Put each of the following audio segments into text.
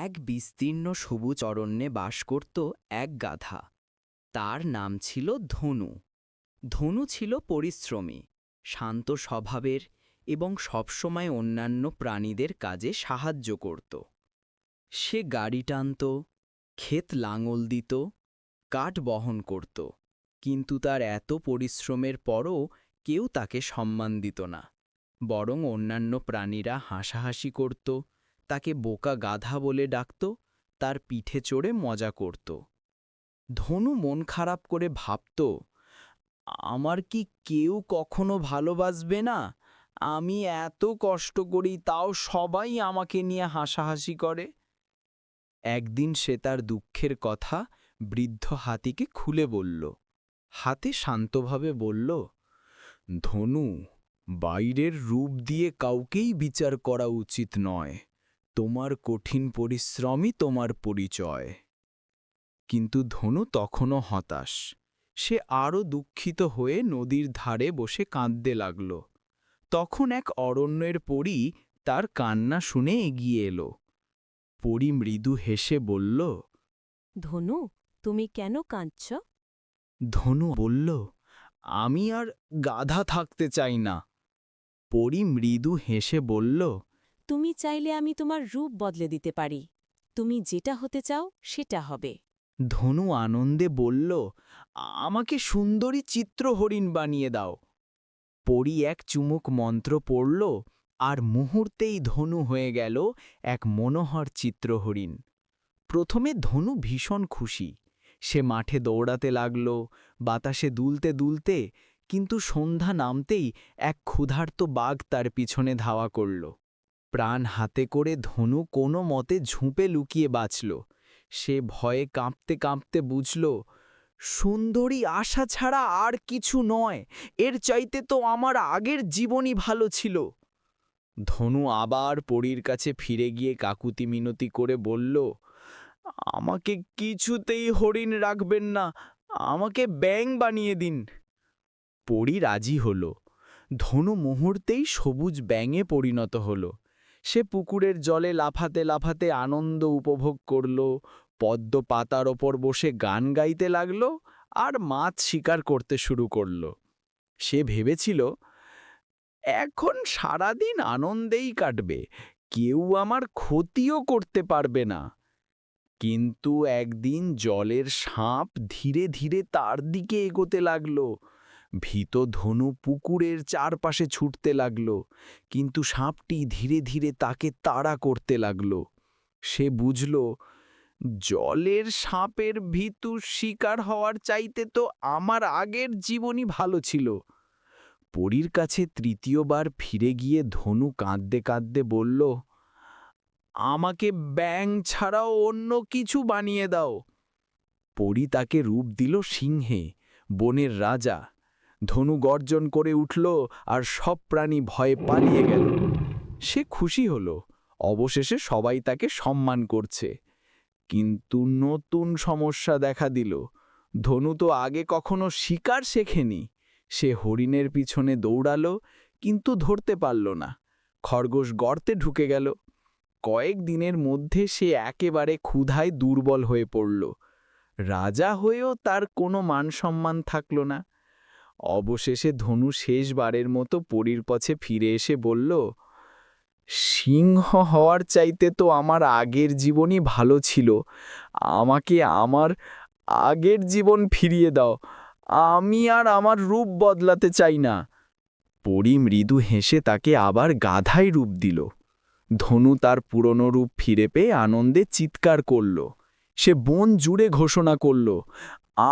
এক বিস্তীর্ণ সবুজ অরণ্যে বাস করত এক গাধা। তার নাম ছিল ধনু। ধনু ছিল পরিশ্রমী, শান্ত স্বভাবের এবং সবসময় অন্যান্য প্রাণীদের কাজে সাহায্য করত। সে গাড়ি টানত, ক্ষেত লাঙল দিত, কাঠ বহন করত, কিন্তু তার এত পরিশ্রমের পরও কেউ তাকে সম্মান দিত না, বরং অন্যান্য প্রাণীরা হাসাহাসি করত তাকে বোকা গাধা বলে ডাকত, তার পিঠে চড়ে মজা করত। ধনু মন খারাপ করে ভাবত, আমার কি কেউ কখনো ভালোবাসবে না? আমি এত কষ্ট করি, তাও সবাই আমাকে নিয়ে হাসাহাসি করে। একদিন সে তার দুঃখের কথা বৃদ্ধ হাতিকে খুলে বলল। হাতে শান্তভাবে বলল, ধনু, বাইরের রূপ দিয়ে কাউকেই বিচার করা উচিত নয়। তোমার কঠিন পরিশ্রমই তোমার পরিচয়। কিন্তু ধনু তখনও হতাশ। সে আরও দুঃখিত হয়ে নদীর ধারে বসে কাঁদতে লাগল। তখন এক অরণ্যের পরী তার কান্না শুনে এগিয়ে এলো। পরী মৃদু হেসে বলল ধনু তুমি কেন কাঁদছ? ধনু বলল আমি আর গাধা থাকতে চাই না। পরী মৃদু হেসে বলল তুমি চাইলে আমি তোমার রূপ বদলে দিতে পারি। তুমি যেটা হতে চাও, সেটা হবে। ধনু আনন্দে বলল, আমাকে সুন্দরী চিত্র হরিণ বানিয়ে দাও। পরী এক চুমুক মন্ত্র পড়ল, আর মুহূর্তেই ধনু হয়ে গেল এক মনোহর চিত্র হরিণ প্রথমে ধনু ভীষণ খুশি। সে মাঠে দৌড়াতে লাগল, বাতাসে দুলতে দুলতে, কিন্তু সন্ধ্যা নামতেই এক ক্ষুধার্ত বাঘ তার পিছনে ধাওয়া করল। প্রাণ হাতে করে ধনু কোনো মতে ঝুঁপে লুকিয়ে বাঁচল। সে ভয়ে কাঁপতে কাঁপতে বুঝল, সুন্দরী আশা ছাড়া আর কিছু নয়, এর চাইতে তো আমার আগের জীবনই ভালো ছিল। ধনু আবার পরীর কাছে ফিরে গিয়ে কাকুতি মিনতি করে বলল, আমাকে কিছুতেই হরিণ রাখবেন না, আমাকে ব্যাং বানিয়ে দিন। পরী রাজি হল। ধনু মুহূর্তেই সবুজ ব্যাঙে পরিণত হল। সে পুকুরের জলে লাফাতে লাফাতে আনন্দ উপভোগ করল। পদ্ম পাতার ওপর বসে গান গাইতে লাগল আর মাছ শিকার করতে শুরু করল। সে ভেবেছিল, এখন সারাদিন আনন্দেই কাটবে, কেউ আমার ক্ষতিও করতে পারবে না। কিন্তু একদিন জলের সাপ ধীরে ধীরে তার দিকে এগোতে লাগল। ভীত ধনু পুকুরের চারপাশে ছুটতে লাগল, কিন্তু সাপটি ধীরে ধীরে তাকে তাড়া করতে লাগল। সে বুঝল, জলের সাপের ভীতু শিকার হওয়ার চাইতে তো আমার আগের জীবনই ভালো ছিল। পরীর কাছে তৃতীয়বার ফিরে গিয়ে ধনু কাঁদতে কাঁদতে বলল, আমাকে ব্যাং ছাড়াও অন্য কিছু বানিয়ে দাও। পরী তাকে রূপ দিল সিংহে, বনের রাজা। ধনু গর্জন করে উঠল আর সব প্রাণী ভয়ে পালিয়ে গেল। সে খুশি হল। অবশেষে সবাই তাকে সম্মান করছে। কিন্তু নতুন সমস্যা দেখা দিল। ধনু তো আগে কখনো শিকার শেখেনি। সে হরিণের পিছনে দৌড়ালো, কিন্তু ধরতে পারল না। খরগোশ গর্তে ঢুকে গেল। কয়েক দিনের মধ্যে সে একেবারে ক্ষুধায় দুর্বল হয়ে পড়ল। রাজা হয়েও তার কোনো মান সম্মান থাকল না। অবশেষে ধনু শেষবারের মতো পরীর পথে ফিরে এসে বলল, সিংহ হওয়ার চাইতে তো আমার আগের জীবনই ভালো ছিল। আমাকে আমার আগের জীবন ফিরিয়ে দাও। আমি আর আমার রূপ বদলাতে চাই না। পরী মৃদু হেসে তাকে আবার গাধাই রূপ দিল। ধনু তার পুরনো রূপ ফিরে পেয়ে আনন্দে চিৎকার করল। সে বন জুড়ে ঘোষণা করল,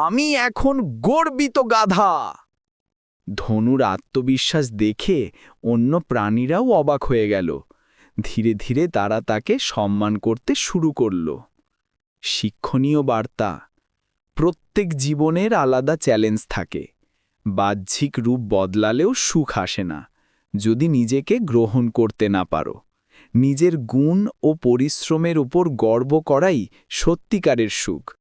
আমি এখন গর্বিত গাধা! ধনুর আত্মবিশ্বাস দেখে অন্য প্রাণীরাও অবাক হয়ে গেল। ধীরে ধীরে তারা তাকে সম্মান করতে শুরু করল। শিক্ষণীয় বার্তা, প্রত্যেক জীবনের আলাদা চ্যালেঞ্জ থাকে। বাহ্যিক রূপ বদলালেও সুখ আসে না, যদি নিজেকে গ্রহণ করতে না পারো। নিজের গুণ ও পরিশ্রমের উপর গর্ব করাই সত্যিকারের সুখ।